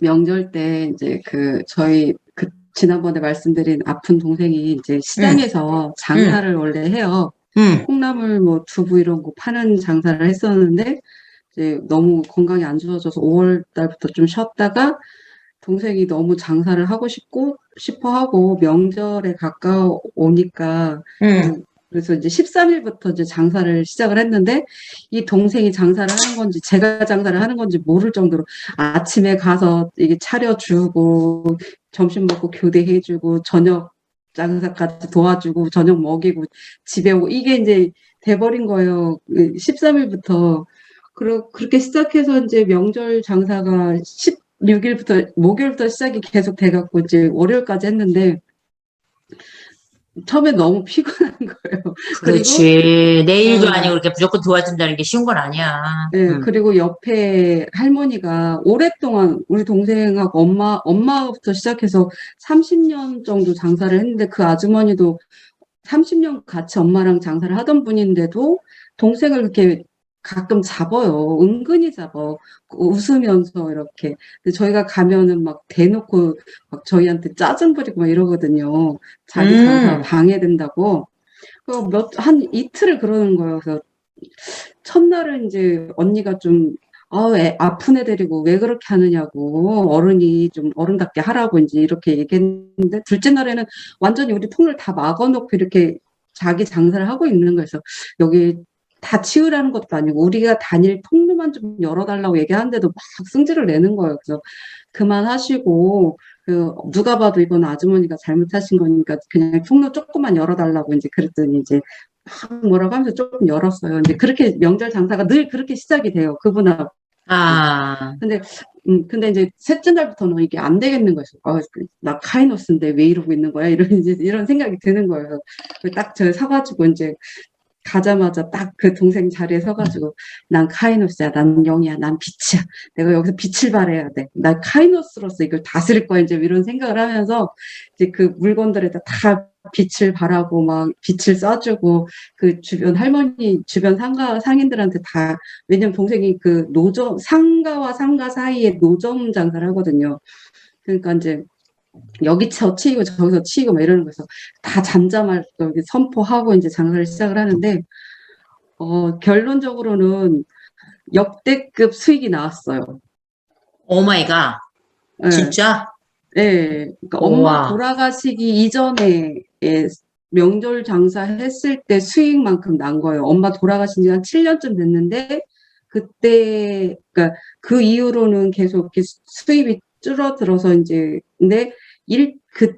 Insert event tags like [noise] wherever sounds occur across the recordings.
명절 때 이제 그 저희 그 지난번에 말씀드린 아픈 동생이 이제 시장에서 장사를 원래 해요. 응. 콩나물 뭐 두부 이런 거 파는 장사를 했었는데 이제 너무 건강이 안 좋아져서 5월 달부터 좀 쉬었다가 동생이 너무 장사를 하고 싶고 싶어 하고 명절에 가까우니까 응. 그래서 이제 13일부터 이제 장사를 시작을 했는데 이 동생이 장사를 하는 건지 제가 장사를 하는 건지 모를 정도로 아침에 가서 이게 차려주고 점심 먹고 교대해주고 저녁 장사까지 도와주고 저녁 먹이고 집에 오고 이게 이제 돼버린 거예요. 13일부터 그러, 그렇게 시작해서 이제 명절 장사가 16일부터 목요일부터 시작이 계속 돼갖고 이제 월요일까지 했는데 처음에 너무 피곤한 [laughs] 거예요. 그렇지. 내일도 어. 아니고 그렇게 무조건 도와준다는 게 쉬운 건 아니야. 네, 응. 그리고 옆에 할머니가 오랫동안 우리 동생하고 엄마, 엄마부터 시작해서 30년 정도 장사를 했는데 그 아주머니도 30년 같이 엄마랑 장사를 하던 분인데도 동생을 그렇게 가끔 잡아요. 은근히 잡아. 웃으면서 이렇게. 근데 저희가 가면은 막 대놓고 막 저희한테 짜증 부리고 막 이러거든요. 자기 음. 장사 방해된다고. 그 몇, 한 이틀을 그러는 거예요. 그래서 첫날은 이제 언니가 좀, 아, 애, 아픈 애 데리고 왜 그렇게 하느냐고, 어른이 좀 어른답게 하라고 이제 이렇게 얘기했는데, 둘째 날에는 완전히 우리 통을 다 막아놓고 이렇게 자기 장사를 하고 있는 거여서 여기 다 치우라는 것도 아니고, 우리가 다닐 통로만 좀 열어달라고 얘기하는데도 막 승질을 내는 거예요. 그래서 그만하시고, 그, 누가 봐도 이건 아주머니가 잘못하신 거니까 그냥 통로 조금만 열어달라고 이제 그랬더니 이제 막 뭐라고 하면서 조금 열었어요. 이제 그렇게 명절 장사가 늘 그렇게 시작이 돼요. 그분하고. 아, 근데, 음, 근데 이제 셋째 날부터는 이게 안 되겠는 거예요. 어, 나 카이노스인데 왜 이러고 있는 거야? 이런, 이제 이런 생각이 드는 거예요. 딱저 서가지고 이제 가자마자 딱 그 동생 자리에 서가지고 난 카이노스야, 난 영이야, 난 빛이야. 내가 여기서 빛을 발해야 돼. 난 카이노스로서 이걸 다스릴 거야. 이제 이런 생각을 하면서 이제 그 물건들에다 다 빛을 발하고 막 빛을 쏴주고 그 주변 할머니 주변 상가 상인들한테 다 왜냐면 동생이 그 노점 상가와 상가 사이에 노점 장사를 하거든요. 그러니까 이제 여기 저 치이고 저기서 치이고 막 이러는 거에서 다 잠잠할 여기 선포하고 이제 장사를 시작을 하는데 어 결론적으로는 역대급 수익이 나왔어요. 오 마이갓. 예. 진짜? 네, 그러니까 우와. 엄마 돌아가시기 이전에 예, 명절 장사 했을 때 수익만큼 난 거예요. 엄마 돌아가신 지 한 7년쯤 됐는데 그때 그러니까 그 이후로는 계속 이렇게 수- 수입이 줄어들어서 이제 근데 일 그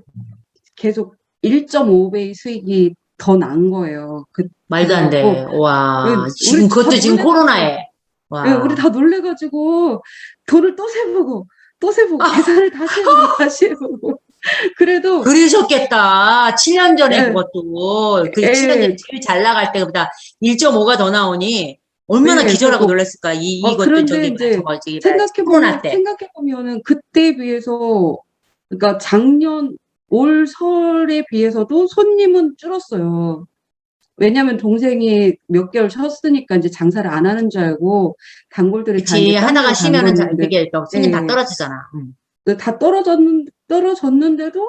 계속 1.5배의 수익이 더 난 거예요. 그 말도 안 돼. 그래갖고 와, 우리- 지금 그것도 다 지금 코로나에. 와. 예, 우리 다 놀래가지고 돈을 또 세보고 또 세보고 아. 계산을 다시 해보고 [laughs] 다시 해보고 그래도 그러셨겠다. 7년 전에 예. 그것도. 그 예. 7년 전에 제일 잘 나갈 때보다 1.5가 더 나오니 얼마나 네, 기절하고 그리고- 놀랐을까. 이, 어, 이것도 그런데 저기, 이제. 생각해보면, 때. 생각해보면은 그때에 비해서, 그러니까 작년, 올 설에 비해서도 손님은 줄었어요. 왜냐면 동생이 몇 개월 쉬었으니까 이제 장사를 안 하는 줄 알고 단골들이 다 그치. 하나가 쉬면은 그게 또 손님 다 예. 떨어지잖아. 응. 다 떨어졌는, 떨어졌는데도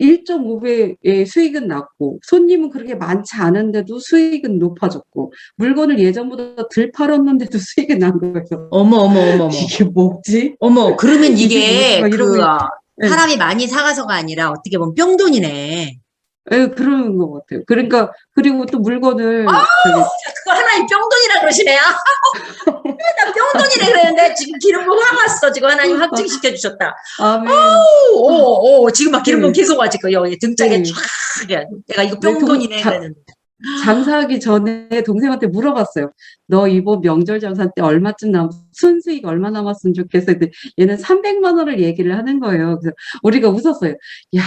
1.5배의 수익은 났고, 손님은 그렇게 많지 않은데도 수익은 높아졌고, 물건을 예전보다 덜 팔았는데도 수익이 난 거예요. 어머, 어머, 어머, 어머. 이게 뭐지? 어머, 그러면 [laughs] 이게 이게 그, 있- 어, 네. 사람이 많이 사가서가 아니라 어떻게 보면 뿅돈이네. 예, 그러는 것 같아요. 그러니까, 그리고 또 물건을, 아! 저기, 그거 하나님 뿅돈이라 그러시네요. [laughs] 나 뿅돈이래 그랬는데 지금 기름봉 확 왔어. 지금 하나님 확증시켜 주셨다. 아멘. 오, 오, 오, 지금 막 기름봉 네. 계속 와 지금 여기 등짝에 네. 쫙. 내가 이거 네, 뿅돈이네 자- 그랬는데. 장사하기 전에 동생한테 물어봤어요. 너 이번 명절 장사 때 얼마쯤 남, 순수익 얼마 남았으면 좋겠어. 근데 얘는 300만 원을 얘기를 하는 거예요. 그래서 우리가 웃었어요. 야,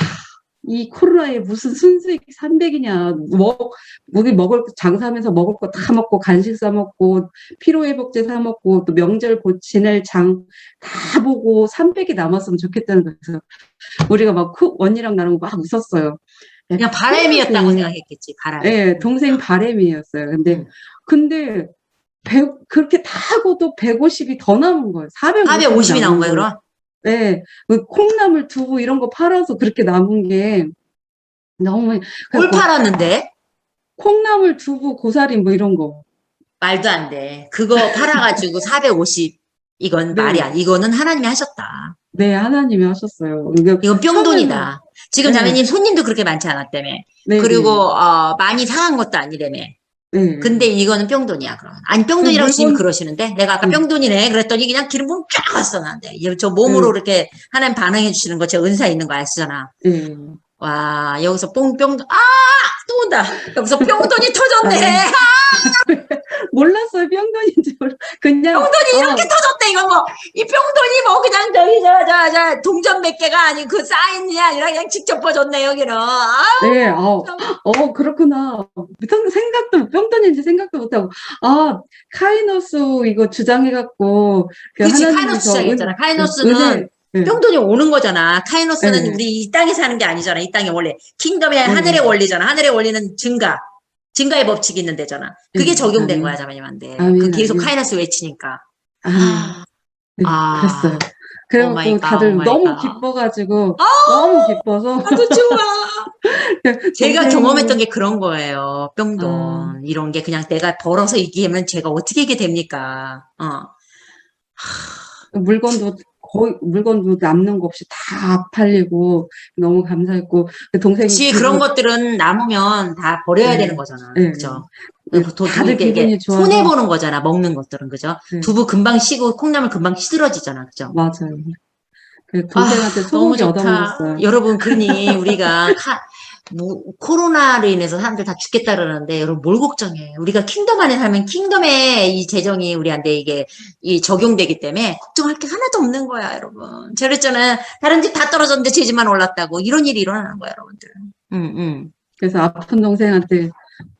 이 코로나에 무슨 순수익 300이냐. 먹, 우리 먹을, 거, 장사하면서 먹을 거 다 먹고, 간식 사 먹고, 피로회복제 사 먹고, 또 명절 곧 지낼 장 다 보고 300이 남았으면 좋겠다는 거예요. 그래서 우리가 막 크- 언니랑 나랑 막 웃었어요. 야, 그냥 바람이었다고 네. 생각했겠지. 바람. 예, 동생 바램이었어요. 근데, 음. 근데, 100, 그렇게 다 하고도 150이 더 남은 거예요. 450이 450이 나온 거예요, 그럼? 네, 그 콩나물, 두부 이런 거 팔아서 그렇게 남은 게 너무 뭘 그래갖고 팔았는데? 콩나물, 두부, 고사리 뭐 이런 거. 말도 안 돼. 그거 팔아가지고 [laughs] 450. 이건 네. 말이 안, 이거는 하나님이 하셨다. 네, 하나님이 하셨어요. 이거 이건 뿅돈이다. 지금 네. 자매님 손님도 그렇게 많지 않았다며. 네, 그리고, 어, 많이 상한 것도 아니라며. 네. 근데 이거는 뿅돈이야, 그럼. 아니, 뿅돈이라고 그 지금 그러시는데, 내가 아까 음. 뿅돈이네. 그랬더니 그냥 기름 부음 쫙 왔어, 나한테. 저 몸으로 음. 이렇게 하나님 반응해 주시는 거, 저 은사 있는 거 아시잖아. 네. 와, 여기서 뽕뿅, 아! 또 온다! 여기서 뿅돈이 터졌네! 아, [laughs] 몰랐어요. 병돈인지 몰라. 그냥 뿅돈이 어, 이렇게 터졌대, 이거 뭐. 이 뿅돈이 뭐 그냥 저기, 저, 저, 저, 동전 몇 개가 아니, 그 사인이 아니라 그냥 직접 퍼졌네, 여기는. 아, 네, 어, 어, 그렇구나. 생- 생각도, 병돈인지 생각도 못하고. 아, 카이노스 이거 주장해갖고. 그 그치, 하나님이 카이노스 저 주장했잖아. 은- 카이노스는 은혜, 네. 뿅돈이 오는 거잖아. 카이노스는 네. 우리 이 땅에 사는 게 아니잖아. 이 땅의 원래. 킹덤의 네. 하늘의 원리잖아. 하늘의 원리는 증가. 증가의 법칙이 있는 데잖아. 그게 네, 적용된 아멘. 거야, 자매님한테. 아멘, 그 계속 아멘. 카이노스 외치니까. 아, 아, 네, 아. 그랬어요. 오 그래갖고 마이 갓, 다들 오 마이 너무 갓. 기뻐가지고, 너무 기뻐서. 아주 좋아. [laughs] 제가 경험했던 게 그런 거예요. 뿅돈. 아. 이런 게 그냥 내가 벌어서 이기면 제가 어떻게 이게 됩니까? 어. 물건도 거의 물건도 남는 거 없이 다 팔리고 너무 감사했고 그 동생이 그런 것들은 남으면 다 버려야 네. 되는 거잖아. 네. 그죠? 네, 도, 다들 기분이 좋아서. 손해 보는 거잖아, 먹는 것들은. 그죠? 네. 두부 금방 식고 콩나물 금방 시들어지잖아. 그죠? 맞아요. 그 동생한테 아, 너무 소고기 좋다. 얻어먹었어요. 여러분, 그니 [laughs] 우리가 카, 뭐, 코로나로 인해서 사람들 다 죽겠다 그러는데, 여러분, 뭘 걱정해. 우리가 킹덤 안에 살면 킹덤의 이 재정이 우리한테 이게, 이 적용되기 때문에 걱정할 게 하나도 없는 거야, 여러분. 제가 그랬잖아요. 다른 집 다 떨어졌는데 제 집만 올랐다고. 이런 일이 일어나는 거야, 여러분들. 응, 응. 그래서 아픈 동생한테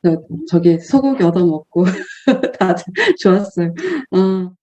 저, 저기 소고기 얻어먹고 [laughs] 다들 좋았어요. 어.